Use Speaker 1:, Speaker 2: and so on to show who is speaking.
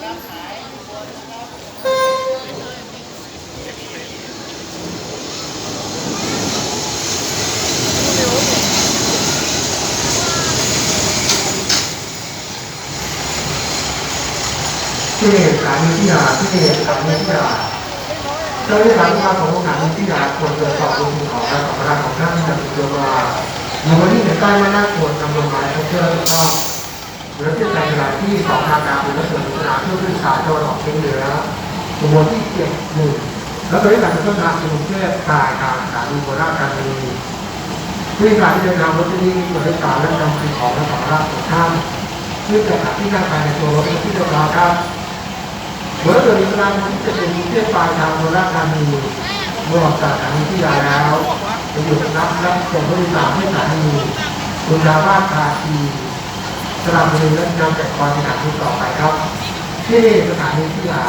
Speaker 1: ที่ขันที่ยาที่ขันที่ยาโดยสารภาพของขันที่ยาควรตรวจสอบองค์ของและสัมภาระของท่านจากตัวมาหรือว่าที่เหนือใต้ว่าน้าควรนำลงมาให้เชื่อถูกต้องหลือเป็นการเวลาที่สองทางการหรือเสื่อมเวลาที่ สายตะวันออกเฉียงเหนือจำนวนที่เจ็ดหนึ่งแล้วโดยการต้นทางกรุงเทพกายการสถานีโบราณการีที่การที่จะนำรถที่มีบริการและนำสิ่งของและสัมภาระของท่านที่จะหาที่นั่งภายในตัวรถที่เรียบร้อยครับเมื่อเกิดกลางวันที่จะเป็นเที่ยบปลายทางโบราณธานีเมื่อออกจากสถานีที่ยาแล้วจะหยุดนับรับส่งผู้โดยสารที่สถานีคุณดาบ้าคาทีสระบุรีและนำแจกคอยสถานีต่อไปครับ ที่สถานีที่ยา